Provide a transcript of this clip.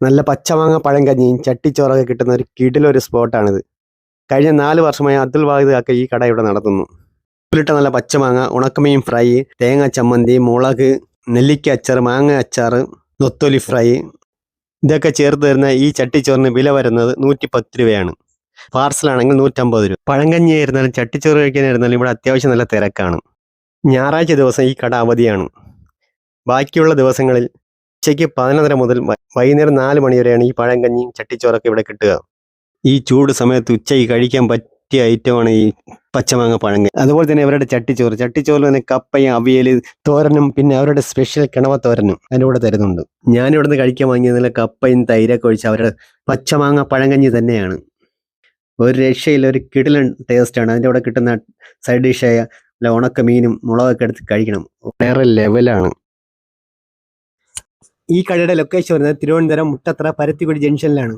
നല്ല പച്ചമാങ്ങ പഴങ്കഞ്ഞിയും ചട്ടിച്ചോറൊക്കെ കിട്ടുന്ന ഒരു കിടിലൊരു സ്പോട്ടാണിത്. കഴിഞ്ഞ നാല് വർഷമായി അബ്ദുൽ വാഹിദ് കാക്ക ഈ കട ഇവിടെ നടത്തുന്നു. ഉപ്പിലിട്ട നല്ല പച്ചമാങ്ങ ഉണക്കമീൻ ഫ്രൈ തേങ്ങ ചമ്മന്തി മുളക് നെല്ലിക്ക അച്ചാർ മാങ്ങ അച്ചാർ നൊത്തൊലി ഫ്രൈ ഇതൊക്കെ ചേർത്ത് തരുന്ന ഈ ചട്ടിച്ചോറിന് വില വരുന്നത് നൂറ്റി പത്ത് രൂപയാണ്. പാർസലാണെങ്കിൽ നൂറ്റമ്പത് രൂപ. പഴങ്കഞ്ഞി ആയിരുന്നാലും ചട്ടിച്ചോറ് കഴിക്കാനായിരുന്നാലും ഇവിടെ അത്യാവശ്യം നല്ല തിരക്കാണ്. ഞായറാഴ്ച ദിവസം ഈ കട അവധിയാണ്. ബാക്കിയുള്ള ദിവസങ്ങളിൽ ഉച്ചയ്ക്ക് പതിനൊന്നര മുതൽ വൈകുന്നേരം നാല് മണി വരെയാണ് ഈ പഴങ്കഞ്ഞിയും ചട്ടിച്ചോറൊക്കെ ഇവിടെ കിട്ടുക. ഈ ചൂട് സമയത്ത് ഉച്ചയ്ക്ക് കഴിക്കാൻ പറ്റിയ ഐറ്റമാണ് ഈ പച്ചമാങ്ങ പഴങ്കഞ്ഞി അതുപോലെ തന്നെ അവരുടെ ചട്ടിച്ചോറ്. ചട്ടിച്ചോറിൽ തന്നെ കപ്പയും അവിയൽ തോരനും പിന്നെ അവരുടെ സ്പെഷ്യൽ കിണവ തോരനും അതിന്റെ കൂടെ തരുന്നുണ്ട്. ഞാൻ നിന്ന് കഴിക്കാൻ വാങ്ങിയതിൽ കപ്പയും തൈരൊക്കെ ഒഴിച്ച് അവരുടെ പച്ചമാങ്ങ പഴങ്കഞ്ഞി തന്നെയാണ്. ഒരു രക്ഷയില്ല ഒരു കിടിലൻ ടേസ്റ്റാണ് അതിന്റെ കൂടെ കിട്ടുന്ന സൈഡ് ഡിഷായ അല്ല ഉണക്ക മീനും മുളകൊക്കെ എടുത്ത് കഴിക്കണം. വേറെ ലെവലാണ് ഈ കടയുടെ ലൊക്കേഷൻ വരുന്നത് തിരുവനന്തപുരം മുട്ടത്ര പരുത്തിക്കുടി ജംഗ്ഷനിലാണ്